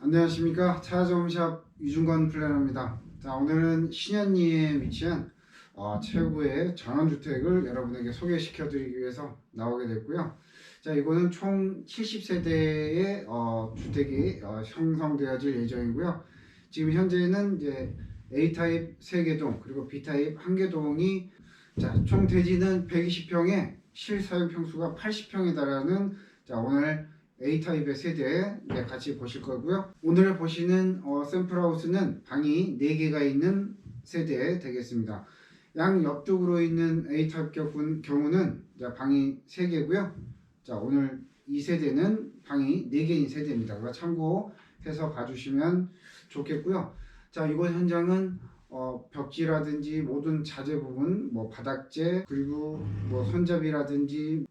안녕하십니까 차자홈샵 유중건 플래너입니다. 자 오늘은 신현리에 위치한 어, 최고의 전원주택을 여러분에게 소개시켜 드리기 위해서 나오게 됐고요. 자 이거는 총 70세대의 어, 주택이 어, 형성되어질 예정이고요. 지금 현재는 이제 A 타입 3개 동 그리고 B 타입 1개 동이 자총 대지는 120평에 실사용 평수가 80평에 달하는 자 오늘 A 타입의 세대 이제 같이 보실 거고요. 오늘 보시는 어, 샘플하우스는 방이 4개가 있는 세대 되겠습니다. 양 옆쪽으로 있는 A 타입 격은- 경우는 자, 방이 3개고요. 자 오늘 이 세대는 방이 4개인 세대입니다. 참고해서 봐주시면 좋겠고요. 자 이곳 현장은 어, 벽지라든지 모든 자재 부분, 뭐 바닥재 그리고 뭐 손잡이라든지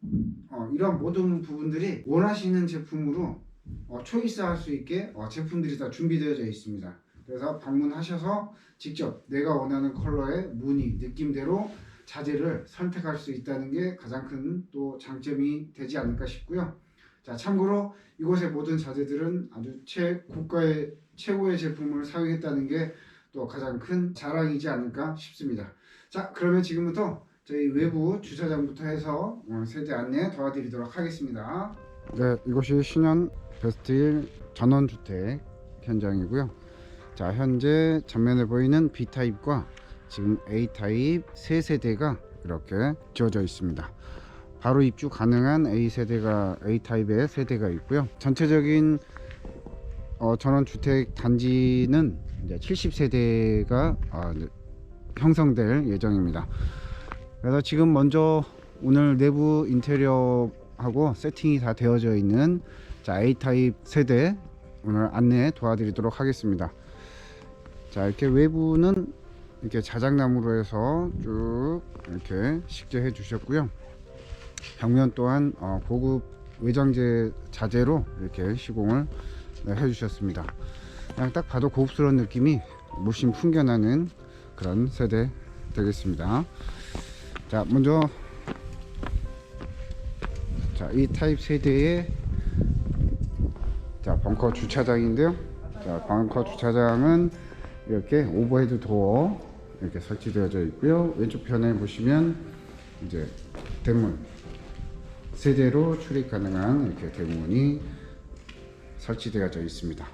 어, 이런 모든 부분들이 원하시는 제품으로 어, 초이스할 수 있게 어, 제품들이 다 준비되어져 있습니다. 그래서 방문하셔서 직접 내가 원하는 컬러의 무늬, 느낌대로 자재를 선택할 수 있다는 게 가장 큰 또 장점이 되지 않을까 싶고요. 자, 참고로 이곳의 모든 자재들은 아주 최고가의 최고의 제품을 사용했다는 게 또 가장 큰 자랑이지 않을까 싶습니다. 자, 그러면 지금부터 저희 외부 주차장부터 해서 어, 세대 안내 도와드리도록 하겠습니다. 네, 이곳이 신현 베스트힐 전원주택 현장이고요. 자, 현재 전면에 보이는 B 타입과 지금 A 타입 세 세대가 이렇게 지어져 있습니다. 바로 입주 가능한 A 세대가 A 타입의 세대가 있고요. 전체적인 어, 전원주택 단지는 이제 70세대가 어, 형성될 예정입니다. 그래서 지금 먼저 오늘 내부 인테리어하고 세팅이 다 되어져 있는 자 A 타입 세대 오늘 안내 도와드리도록 하겠습니다. 자 이렇게 외부는 이렇게 자작나무로 해서 쭉 이렇게 식재해 주셨고요. 벽면 또한 어, 고급 외장재 자재로 이렇게 시공을 네, 해주셨습니다. 그냥 딱 봐도 고급스러운 느낌이 물씬 풍겨나는 그런 세대 되겠습니다. 자 먼저 자 이 타입 세대의 자 벙커 주차장인데요 자 벙커 주차장은 이렇게 오버헤드 도어 이렇게 설치되어져 있고요 왼쪽 편에 보시면 이제 대문 세대로 출입 가능한 이렇게 대문이 설치되어져 있습니다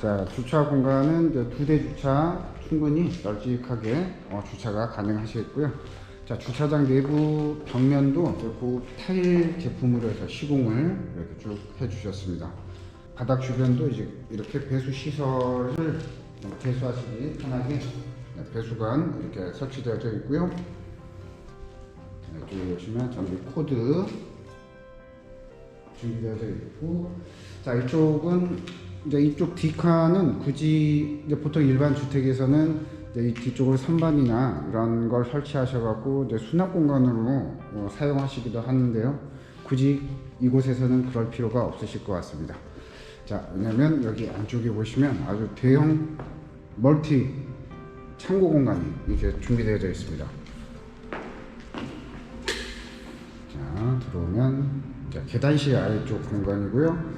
자 주차 공간은 두 대 주차 충분히 널찍하게 어, 주차가 가능하시겠고요. 자 주차장 내부 벽면도 고급 타일 제품으로 해서 시공을 이렇게 쭉 해주셨습니다. 바닥 주변도 이제 이렇게 배수 시설을 배수하시기 편하게 네, 배수관 이렇게 설치되어져 있고요. 네, 이쪽에 보시면 전기 코드 준비되어져 있고 자 이쪽은 이제 이쪽 뒷칸은 굳이 이제 보통 일반 주택에서는 이제 이 뒤쪽으로 선반이나 이런 걸 설치하셔갖고 이제 수납 공간으로 어, 사용하시기도 하는데요. 굳이 이곳에서는 그럴 필요가 없으실 것 같습니다. 자, 왜냐면 여기 안쪽에 보시면 아주 대형 멀티 창고 공간이 이렇게 준비되어져 있습니다. 자, 들어오면 자, 계단실 아래쪽 공간이고요.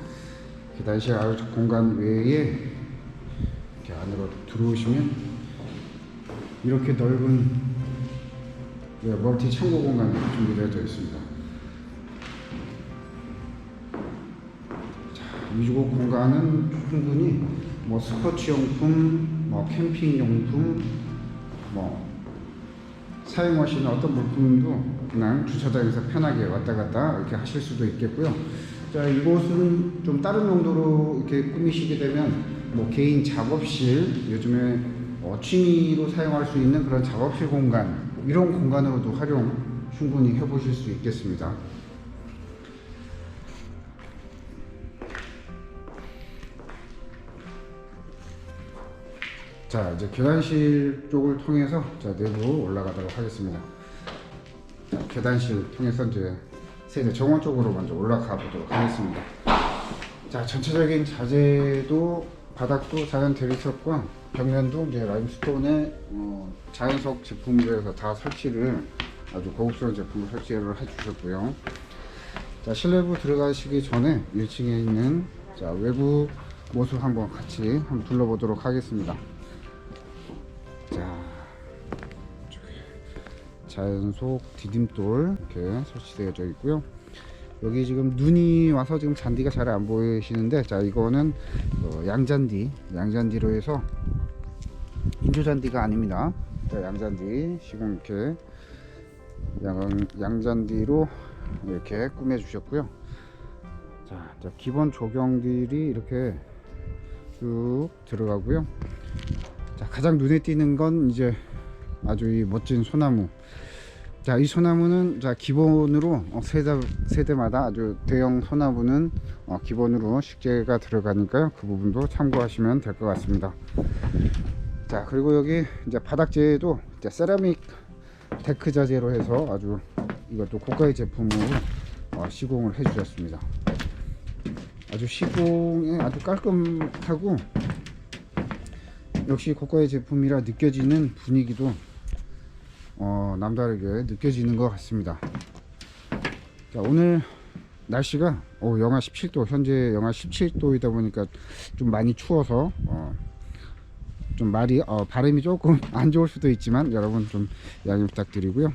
계단실 아래쪽 공간 외에 이렇게 안으로 들어오시면 이렇게 넓은 네, 멀티 창고 공간이 준비되어 있습니다. 자, 이쪽 공간은 충분히 뭐 스포츠 용품, 뭐 캠핑 용품, 뭐 사용하시는 어떤 물품도 그냥 주차장에서 편하게 왔다 갔다 이렇게 하실 수도 있겠고요. 자, 이곳은 좀 다른 용도로 이렇게 꾸미시게 되면 뭐 개인 작업실, 요즘에 어, 취미로 사용할 수 있는 그런 작업실 공간, 이런 공간으로도 활용 충분히 해보실 수 있겠습니다. 자, 이제 계단실 쪽을 통해서 자, 내부 올라가도록 하겠습니다. 자, 계단실 통해서 이제 세대 정원 쪽으로 먼저 올라가 보도록 하겠습니다. 자, 전체적인 자재도 바닥도 자연 대리석과 벽면도 이제 라임스톤의 어, 자연석 제품으로 해서 다 설치를 아주 고급스러운 제품을 설치를 해주셨고요. 자 실내부 들어가시기 전에 1층에 있는 자 외부 모습 한번 같이 한번 둘러보도록 하겠습니다. 자연속 디딤돌 이렇게 설치되어져 있고요. 여기 지금 눈이 와서 지금 잔디가 잘 안 보이시는데 자 이거는 어, 양잔디 양잔디로 해서 인조잔디가 아닙니다. 자, 양잔디 시공 이렇게 양, 양잔디로 이렇게 꾸며 주셨고요. 자, 자, 기본 조경들이 이렇게 쭉 들어가고요. 자, 가장 눈에 띄는 건 이제 아주 이 멋진 소나무. 자, 이 소나무는 자 기본으로 어, 세대 세대마다 아주 대형 소나무는 어, 기본으로 식재가 들어가니까요. 그 부분도 참고하시면 될 것 같습니다. 자, 그리고 여기 이제 바닥재도 이제 세라믹 데크 자재로 해서 아주 이것도 고가의 제품으로 어, 시공을 해 주셨습니다. 아주 시공에 아주 깔끔하고 역시 고가의 제품이라 느껴지는 분위기도 어, 남다르게 느껴지는 것 같습니다. 자, 오늘 날씨가 어, 영하 17도, 현재 영하 17도이다 보니까 좀 많이 추워서 어, 좀 말이 어, 발음이 조금 안 좋을 수도 있지만 여러분 좀 양해 부탁드리고요.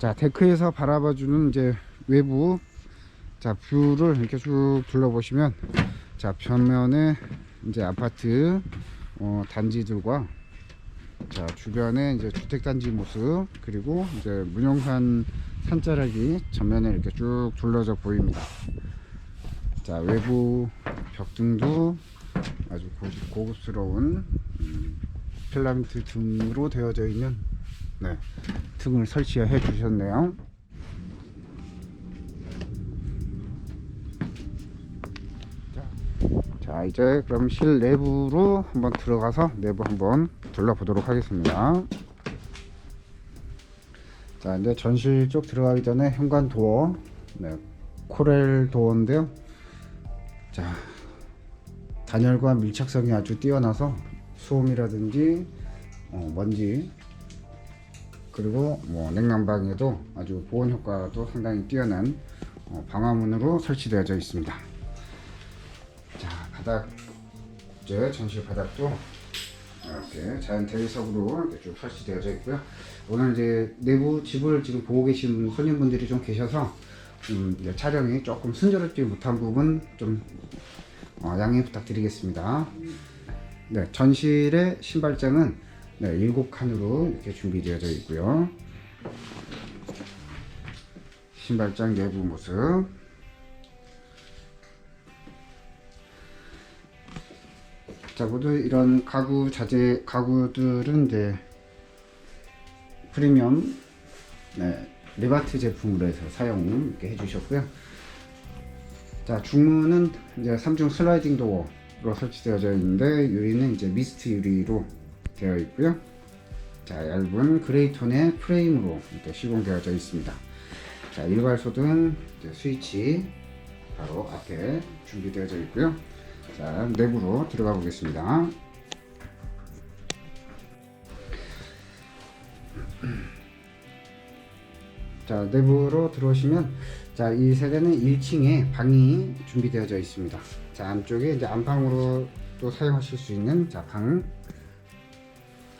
자, 데크에서 바라봐주는 이제 외부 자 뷰를 이렇게 쭉 둘러보시면 자 벽면에 이제 아파트 어, 단지들과 자 주변에 이제 주택 단지 모습 그리고 이제 문용산 산자락이 전면에 이렇게 쭉 둘러져 보입니다. 자 외부 벽등도 아주 고급, 고급스러운 음, 필라멘트 등으로 되어져 있는 네, 등을 설치해 주셨네요. 자 이제 그럼 실내부로 한번 들어가서 내부 한번 둘러보도록 하겠습니다. 자 이제 전실 쪽 들어가기 전에 현관 도어. 네, 코렐 도어인데요. 자 단열과 밀착성이 아주 뛰어나서 소음이라든지 어, 먼지 그리고 뭐 냉난방에도 아주 보온 효과도 상당히 뛰어난 어, 방화문으로 설치되어져 있습니다. 자 바닥 이제 전실 바닥도 이렇게 자연 대리석으로 이렇게 쭉 설치되어져 있고요. 오늘 이제 내부 집을 지금 보고 계신 손님분들이 좀 계셔서 음, 이제 촬영이 조금 순조롭지 못한 부분 좀 어, 양해 부탁드리겠습니다. 네, 전실의 신발장은 네, 일곱 칸으로 이렇게 준비되어져 있고요. 신발장 내부 모습. 자, 모두 이런 가구 자재 가구들은 이제 프리미엄 네, 리바트 제품으로 해서 사용 이렇게 해주셨고요. 자, 중문은 이제 3중 슬라이딩 도어로 설치되어져 있는데 유리는 이제 미스트 유리로 되어 있고요. 자, 얇은 그레이 톤의 프레임으로 이렇게 시공되어져 있습니다. 자, 일괄 소등 이제 스위치 바로 앞에 준비되어져 있고요. 자, 내부로 들어가 보겠습니다. 자, 내부로 들어오시면 자, 이 세대는 1층에 방이 준비되어져 있습니다. 자, 안쪽에 이제 안방으로 또 사용하실 수 있는 자, 방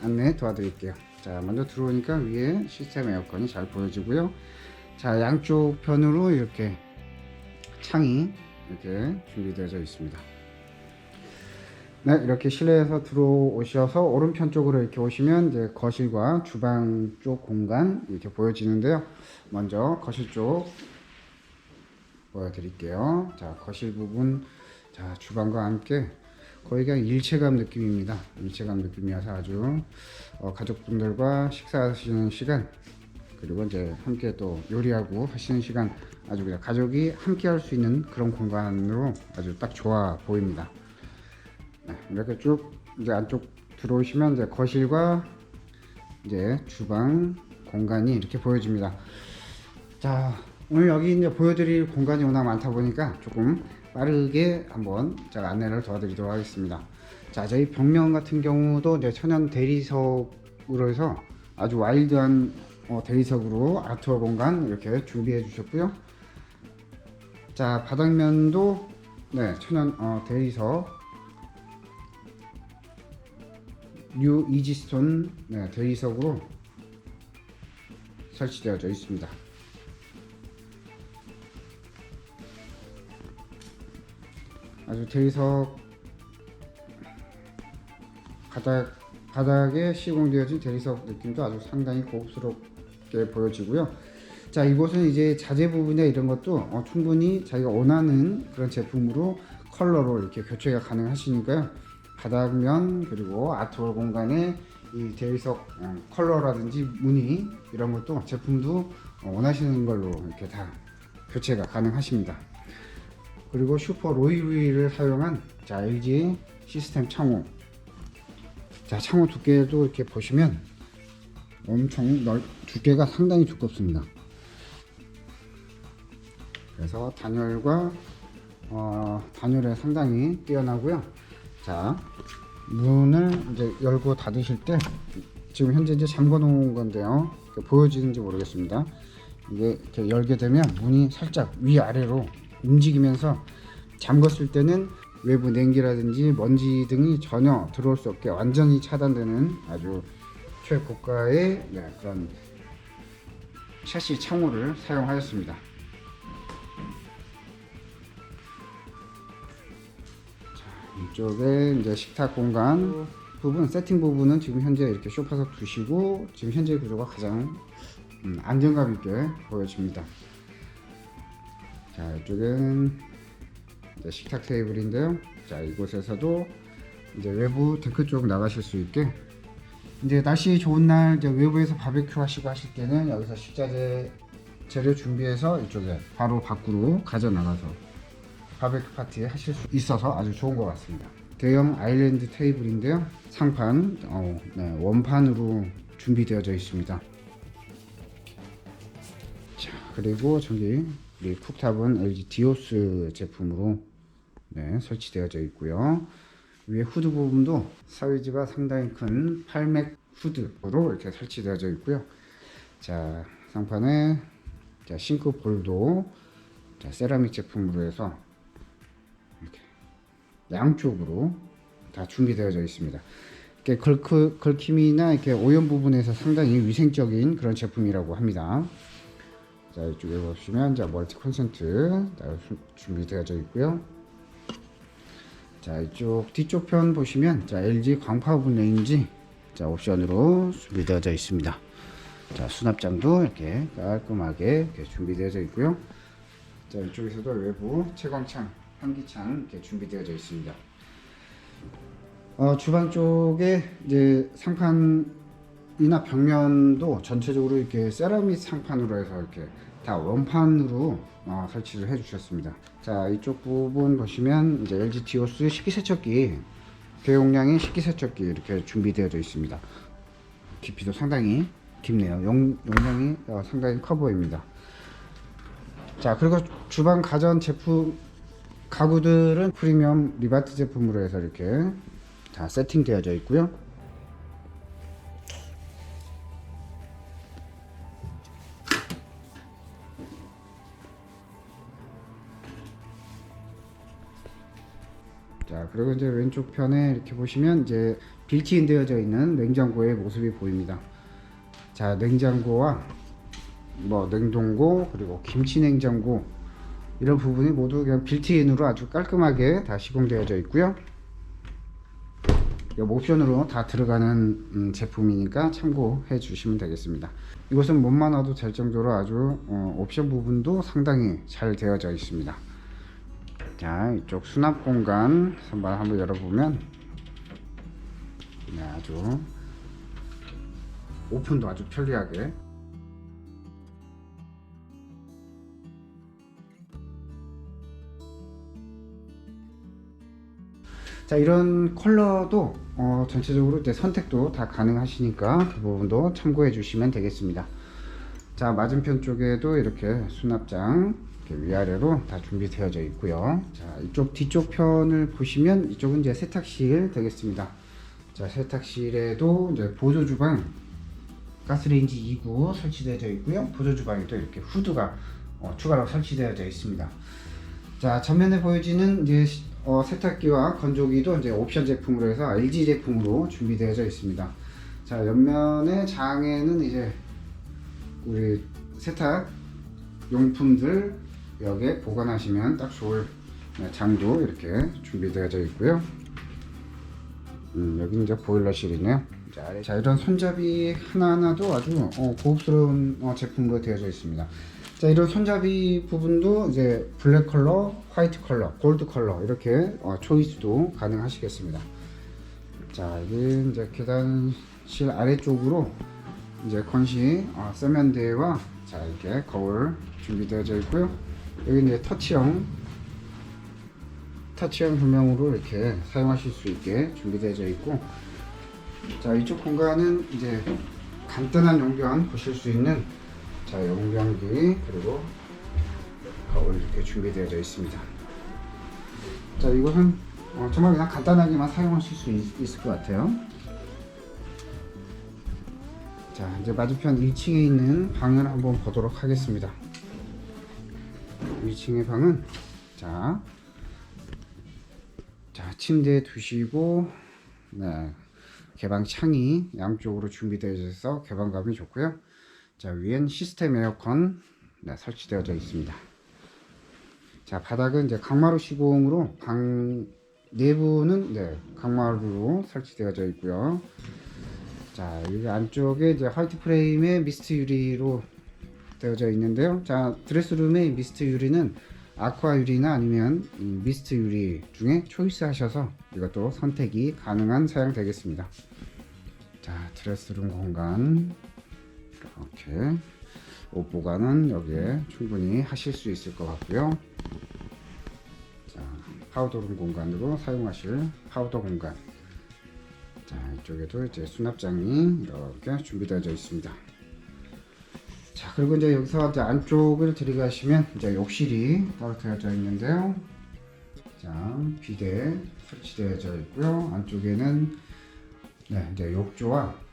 안내 도와드릴게요. 자, 먼저 들어오니까 위에 시스템 에어컨이 잘 보여지고요. 자, 양쪽 편으로 이렇게 창이 이렇게 준비되어져 있습니다. 네, 이렇게 실내에서 들어오셔서 오른편 쪽으로 이렇게 오시면 이제 거실과 주방 쪽 공간 이렇게 보여지는데요. 먼저 거실 쪽 보여드릴게요. 자, 거실 부분, 자, 주방과 함께 거의 그냥 일체감 느낌입니다. 일체감 느낌이어서 아주 어, 가족분들과 식사하시는 시간 그리고 이제 함께 또 요리하고 하시는 시간 아주 그냥 가족이 함께 할 수 있는 그런 공간으로 아주 딱 좋아 보입니다. 네, 이렇게 쭉 이제 안쪽 들어오시면 이제 거실과 이제 주방 공간이 이렇게 보여집니다. 자, 오늘 여기 이제 보여드릴 공간이 워낙 많다 보니까 조금 빠르게 한번 제가 안내를 도와드리도록 하겠습니다. 자, 저희 벽면 같은 경우도 이제 천연 대리석으로 해서 아주 와일드한 어, 대리석으로 아트워 공간 이렇게 준비해 주셨고요. 자 바닥면도 네 천연 어, 대리석 뉴 이지스톤 네, 대리석으로 설치되어져 있습니다. 아주 대리석 바닥 바닥에 시공되어진 대리석 느낌도 아주 상당히 고급스럽게 보여지고요. 자 이곳은 이제 자재 부분이나 이런 것도 어, 충분히 자기가 원하는 그런 제품으로 컬러로 이렇게 교체가 가능하시니까요. 바닥면 그리고 아트월 공간에 이 대리석 어, 컬러라든지 무늬 이런 것도 제품도 어, 원하시는 걸로 이렇게 다 교체가 가능하십니다. 그리고 슈퍼 로이루이를 사용한 자 LG 시스템 창호 자 창호 두께도 이렇게 보시면 엄청 넓 두께가 상당히 두껍습니다. 그래서 단열과 어, 단열에 상당히 뛰어나고요. 자 문을 이제 열고 닫으실 때 지금 현재 이제 잠궈 놓은 건데요. 보여지는지 모르겠습니다. 이게 이렇게 열게 되면 문이 살짝 위아래로 움직이면서 잠궜을 때는 외부 냉기라든지 먼지 등이 전혀 들어올 수 없게 완전히 차단되는 아주 최고가의 네, 그런 샤시 창호를 사용하였습니다. 이쪽에 이제 식탁 공간 부분 세팅 부분은 지금 현재 이렇게 쇼파석 두시고 지금 현재 구조가 가장 음, 안정감 있게 보여집니다. 자 이쪽은 이제 식탁 테이블인데요. 자 이곳에서도 이제 외부 데크 쪽 나가실 수 있게 이제 날씨 좋은 날 이제 외부에서 바베큐 하시고 하실 때는 여기서 식자재 재료 준비해서 이쪽에 바로 밖으로 가져 나가서 바베큐 파티 하실 수 있어서 아주 좋은 것 같습니다. 대형 아일랜드 테이블인데요. 상판 어, 네, 원판으로 준비되어져 있습니다. 자 그리고 저기 우리 쿡탑은 LG 디오스 제품으로 네, 설치되어져 있고요. 위에 후드 부분도 사이즈가 상당히 큰 8맥 후드로 이렇게 설치되어져 있고요. 자 상판에 자, 싱크 볼도 자, 세라믹 제품으로 해서 양쪽으로 다 준비되어져 있습니다. 이렇게 걸크, 걸킴이나 이렇게 오염 부분에서 상당히 위생적인 그런 제품이라고 합니다. 자 이쪽에 보시면 자 멀티 콘센트 준비되어져 있고요. 자 이쪽 뒤쪽 편 보시면 자 LG 광파분 레인지 자 옵션으로 준비되어져 있습니다. 자 수납장도 이렇게 깔끔하게 이렇게 준비되어져 있고요. 자 이쪽에서도 외부 채광창, 환기창 이렇게 준비되어져 있습니다. 어, 주방 쪽에 이제 상판이나 벽면도 전체적으로 이렇게 세라믹 상판으로 해서 이렇게 다 원판으로 어, 설치를 해주셨습니다. 자 이쪽 부분 보시면 이제 LG 디오스 식기세척기 대용량의 식기세척기 이렇게 준비되어져 있습니다. 깊이도 상당히 깊네요. 용, 용량이 어, 상당히 커 보입니다. 자 그리고 주방 가전 제품 가구들은 프리미엄 리바트 제품으로 해서 이렇게 다 세팅되어져 있고요. 자 그리고 이제 왼쪽 편에 이렇게 보시면 이제 빌트인 되어져 있는 냉장고의 모습이 보입니다. 자 냉장고와 뭐 냉동고 그리고 김치 냉장고 이런 부분이 모두 그냥 빌트인으로 아주 깔끔하게 다 시공되어져 있고요. 이 옵션으로 다 들어가는 음, 제품이니까 참고해 주시면 되겠습니다. 이것은 몸만 와도 될 정도로 아주 어, 옵션 부분도 상당히 잘 되어져 있습니다. 자 이쪽 수납 공간 한번 한번 열어보면 네, 아주 오픈도 아주 편리하게 자 이런 컬러도 어, 전체적으로 이제 선택도 다 가능하시니까 그 부분도 참고해 주시면 되겠습니다. 자 맞은편 쪽에도 이렇게 수납장 이렇게 위아래로 다 준비되어져 있고요. 자 이쪽 뒤쪽 편을 보시면 이쪽은 이제 세탁실 되겠습니다. 자 세탁실에도 이제 보조 주방 가스레인지 2구 설치되어져 있고요. 보조 주방에도 이렇게 후드가 어, 추가로 설치되어져 있습니다. 자 전면에 보여지는 이제 시- 어, 세탁기와 건조기도 이제 옵션 제품으로 해서 LG 제품으로 준비되어져 있습니다. 자 옆면의 장에는 이제 우리 세탁 용품들 여기에 보관하시면 딱 좋을 네, 장도 이렇게 준비되어져 있고요. 음, 여기 이제 보일러실이네요. 자, 이런 손잡이 하나하나도 아주 어, 고급스러운 어, 제품으로 되어져 있습니다. 자, 이런 손잡이 부분도 이제 블랙 컬러, 화이트 컬러, 골드 컬러 이렇게 어, 초이스도 가능하시겠습니다. 자, 여기 이제 계단실 아래쪽으로 이제 건식 어, 세면대와 자 이렇게 거울 준비되어져 있고요. 여기 이제 터치형 터치형 조명으로 이렇게 사용하실 수 있게 준비되어져 있고 자 이쪽 공간은 이제 간단한 용변 보실 수 있는 자 용변기 그리고 거울 이렇게 준비되어져 있습니다. 자 이것은 어, 정말 그냥 간단하게만 사용하실 수 있, 있을 것 같아요. 자 이제 맞은편 1층에 있는 방을 한번 보도록 하겠습니다. 1층의 방은 자, 자 침대 두시고 네, 개방 창이 양쪽으로 준비되어 있어서 개방감이 좋고요. 자 위엔 시스템 에어컨 네, 설치되어져 있습니다. 자 바닥은 이제 강마루 시공으로 방 내부는 네, 강마루로 설치되어져 있고요. 자 여기 안쪽에 이제 화이트 프레임에 미스트 유리로 되어져 있는데요. 자 드레스룸의 미스트 유리는 아쿠아 유리나 아니면 이 미스트 유리 중에 초이스 하셔서 이것도 선택이 가능한 사양 되겠습니다. 자 드레스룸 공간 이렇게 옷 보관은 여기에 충분히 하실 수 있을 것 같고요. 자 파우더룸 공간으로 사용하실 파우더 공간 자 이쪽에도 이제 수납장이 이렇게 준비되어 있습니다. 자 그리고 이제 여기서 이제 안쪽을 들어가시면 이제 욕실이 따로 되어져 있는데요. 자 비대 설치되어져 있고요. 안쪽에는 네 이제 욕조와 네,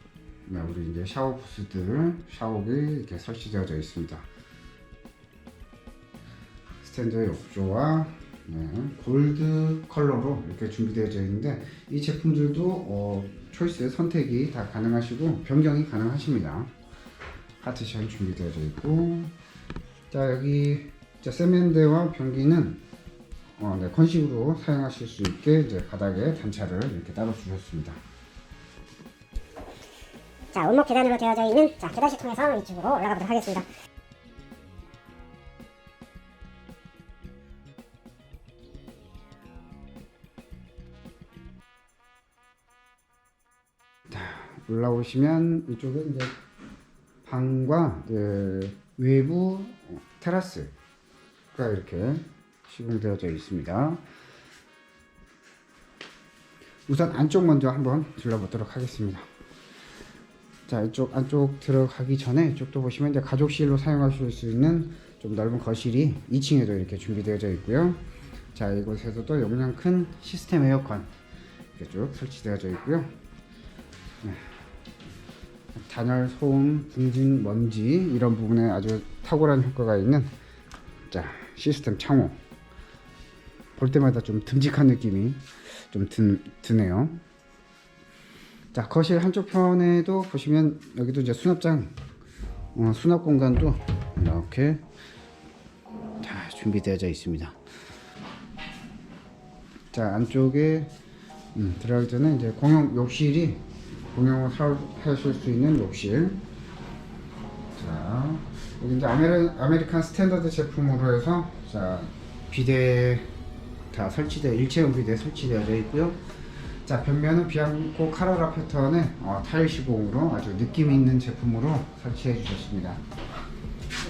우리 이제 샤워 부스들 샤워기 이렇게 설치되어져 있습니다. 스탠드 욕조와 네, 골드 컬러로 이렇게 준비되어져 있는데 이 제품들도 어, 초이스 선택이 다 가능하시고 변경이 가능하십니다. 파티션 준비되어져 있고 자 여기 자, 세면대와 변기는 어, 네, 건식으로 사용하실 수 있게 이제 바닥에 단차를 이렇게 따로 주셨습니다. 자, 원목 계단으로 되어져 있는 자, 계단실 통해서 이쪽으로 올라가 보도록 하겠습니다. 올라오시면 이쪽에 이제 방과 이제 외부 테라스가 이렇게 시공되어져 있습니다. 우선 안쪽 먼저 한번 둘러보도록 하겠습니다. 자, 이쪽 안쪽 들어가기 전에 이쪽도 보시면 이제 가족실로 사용하실 수 있는 좀 넓은 거실이 2층에도 이렇게 준비되어져 있고요. 자, 이곳에서도 용량 큰 시스템 에어컨 이렇게 쭉 설치되어져 있고요. 단열, 소음, 붕진, 먼지 이런 부분에 아주 탁월한 효과가 있는 자 시스템 창호 볼 때마다 좀 듬직한 느낌이 좀 드, 드네요. 자 거실 한쪽 편에도 보시면 여기도 이제 수납장 어, 수납 공간도 이렇게 다 준비되어져 있습니다. 자 안쪽에 음, 들어가기 전에 이제 공용 욕실이 공용을 사- 하실 수 있는 욕실. 자, 여기 이제 아메리, 아메리칸 스탠더드 제품으로 해서 자 비대 다 설치돼 일체형 비대 설치되어져 있고요. 자 벽면은 비앙코 카라라 패턴의 어, 타일 시공으로 아주 느낌 있는 제품으로 설치해 주셨습니다.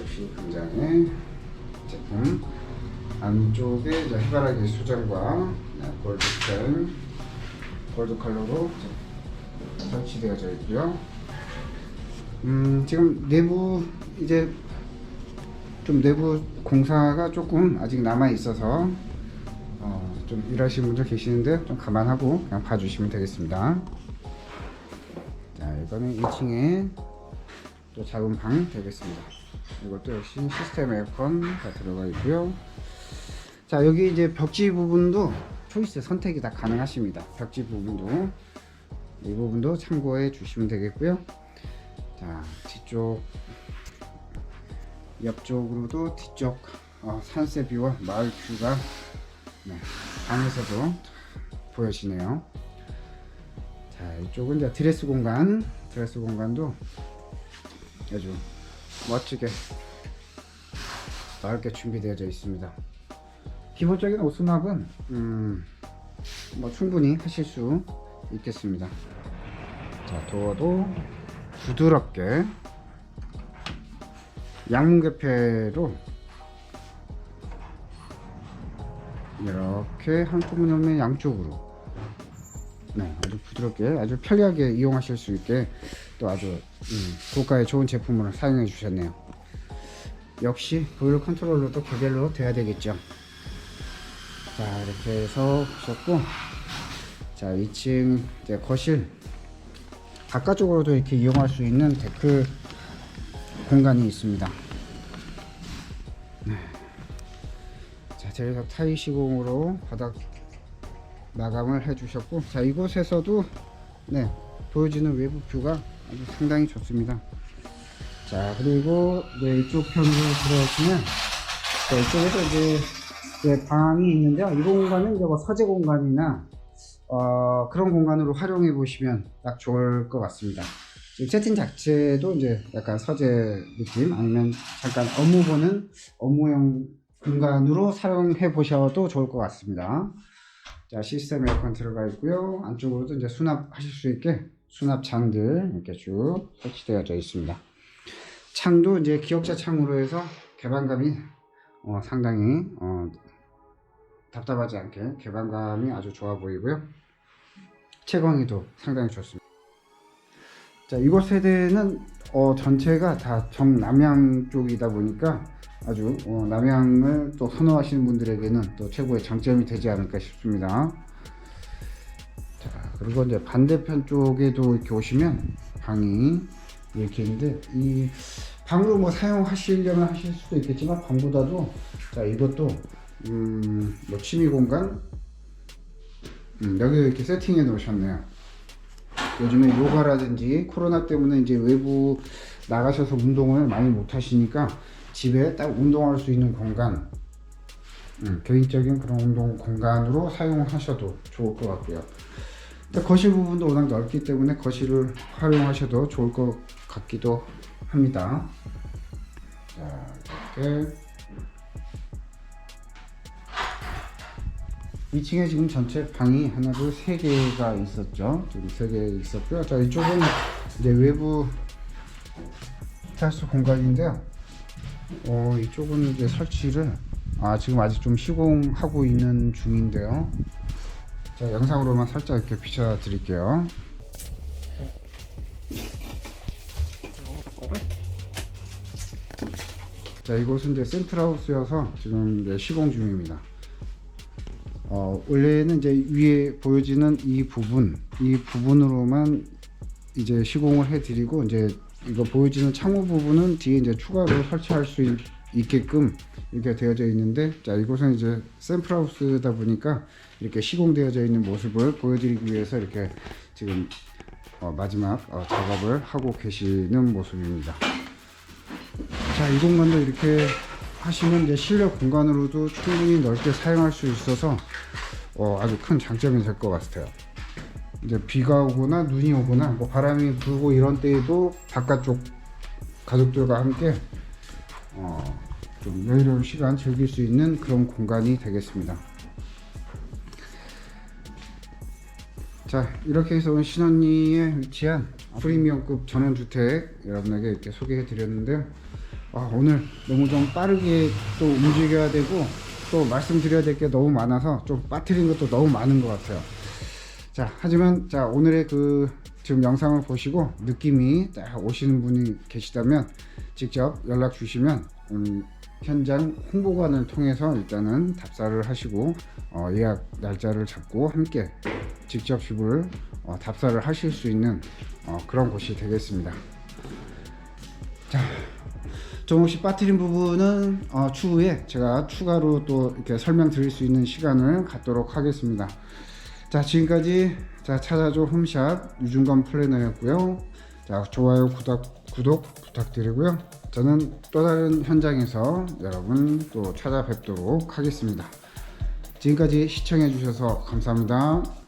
역시 굉장히 제품 안쪽에 이제 해바라기 수정과 네, 골드 스텐 골드 컬러로 설치되어져 있고요. 음, 지금 내부 이제 좀 내부 공사가 조금 아직 남아 있어서 어, 좀 일하시는 분들 계시는데 좀 감안하고 그냥 봐주시면 되겠습니다. 자, 이거는 2층에 또 작은 방 되겠습니다. 이것도 역시 시스템 에어컨 다 들어가 있고요. 자 여기 이제 벽지 부분도 초이스 선택이 다 가능하십니다. 벽지 부분도 이 부분도 참고해 주시면 되겠고요. 자 뒤쪽 옆쪽으로도 뒤쪽 어, 산세 뷰와 마을 뷰가 네, 방에서도 보여지네요. 자 이쪽은 이제 드레스 공간 드레스 공간도 아주 멋지게 넓게 준비되어져 있습니다. 기본적인 옷 수납은 음, 뭐 충분히 하실 수 있겠습니다. 자 도어도 부드럽게 양문 개폐로 이렇게 한꺼번에 없는 양쪽으로 네, 아주 부드럽게 아주 편리하게 이용하실 수 있게 또 아주 음, 고가의 좋은 제품을 사용해 주셨네요. 역시 보일러 컨트롤러도 개별로 돼야 되겠죠. 자 이렇게 해서 보셨고 자 2층 이제 거실 바깥쪽으로도 이렇게 이용할 수 있는 데크 공간이 있습니다. 자 저희가 타일 시공으로 바닥 마감을 해주셨고 자 이곳에서도 네 보여지는 외부 뷰가 아주 상당히 좋습니다. 자 그리고 네, 이쪽 편으로 들어오시면 자, 이쪽에서 이제 네, 방이 있는데요. 이 공간은 이제 뭐 서재 공간이나 어, 그런 공간으로 활용해 보시면 딱 좋을 것 같습니다. 지금 세팅 자체도 이제 약간 서재 느낌 아니면 잠깐 업무 보는 업무용 공간으로 사용해 보셔도 좋을 것 같습니다. 자 시스템 에어컨 들어가 있고요. 안쪽으로도 이제 수납하실 수 있게 수납장들 이렇게 쭉 설치되어져 있습니다. 창도 이제 기역자 창으로 해서 개방감이 어, 상당히 어, 답답하지 않게 개방감이 아주 좋아 보이고요. 채광이도 상당히 좋습니다. 자, 이곳 세대는 어, 전체가 다 정남향 쪽이다 보니까 아주 어, 남향을 또 선호하시는 분들에게는 또 최고의 장점이 되지 않을까 싶습니다. 자, 그리고 이제 반대편 쪽에도 이렇게 오시면 방이 이렇게 있는데 이 방으로 뭐 사용하시려면 하실 수도 있겠지만 방보다도 자 이것도 음, 뭐 취미 공간 음, 여기 이렇게 세팅해 놓으셨네요. 요즘에 요가라든지 코로나 때문에 이제 외부 나가셔서 운동을 많이 못 하시니까 집에 딱 운동할 수 있는 공간 음, 개인적인 그런 운동 공간으로 사용하셔도 좋을 것 같고요. 거실 부분도 워낙 넓기 때문에 거실을 활용하셔도 좋을 것 같기도 합니다. 자, 이렇게 2층에 지금 전체 방이 하나, 둘, 세 개가 있었죠. 지금 세개 있었고요. 자, 이쪽은 이제 외부 테라스 공간인데요. 어, 이쪽은 이제 설치를 아, 지금 아직 좀 시공하고 있는 중인데요. 자, 영상으로만 살짝 이렇게 비춰 드릴게요. 자, 이곳은 이제 센트라우스여서 지금 이제 시공 중입니다. 어, 원래는 이제 위에 보여지는 이 부분, 이 부분으로만 이제 시공을 해드리고 이제 이거 보여지는 창호 부분은 뒤에 이제 추가로 설치할 수 있, 있게끔 이렇게 되어져 있는데, 자 이곳은 이제 샘플하우스다 보니까 이렇게 시공되어져 있는 모습을 보여드리기 위해서 이렇게 지금 어, 마지막 어, 작업을 하고 계시는 모습입니다. 자, 이 공간도 이렇게 하시면 이제 실내 공간으로도 충분히 넓게 사용할 수 있어서 어, 아주 큰 장점이 될 것 같아요. 이제 비가 오거나 눈이 오거나 뭐 바람이 불고 이런 때에도 바깥쪽 가족들과 함께 어, 좀 여유로운 시간 즐길 수 있는 그런 공간이 되겠습니다. 자 이렇게 해서 신언니에 위치한 프리미엄급 전원주택 여러분에게 이렇게 소개해 드렸는데요 아, 오늘 너무 좀 빠르게 또 움직여야 되고 또 말씀드려야 될 게 너무 많아서 좀 빠뜨린 것도 너무 많은 것 같아요 자 하지만 자 오늘의 그 지금 영상을 보시고 느낌이 딱 오시는 분이 계시다면 직접 연락 주시면 오늘 현장 홍보관을 통해서 일단은 답사를 하시고 어, 예약 날짜를 잡고 함께 직접 집을 어, 답사를 하실 수 있는 어, 그런 곳이 되겠습니다. 자, 좀 혹시 빠뜨린 부분은 어, 추후에 제가 추가로 또 이렇게 설명드릴 수 있는 시간을 갖도록 하겠습니다. 자 지금까지 자 찾아줘 홈샵 유중건 플래너였고요. 자 좋아요 구독 구독 부탁드리고요. 저는 또 다른 현장에서 여러분 또 찾아뵙도록 하겠습니다. 지금까지 시청해 주셔서 감사합니다.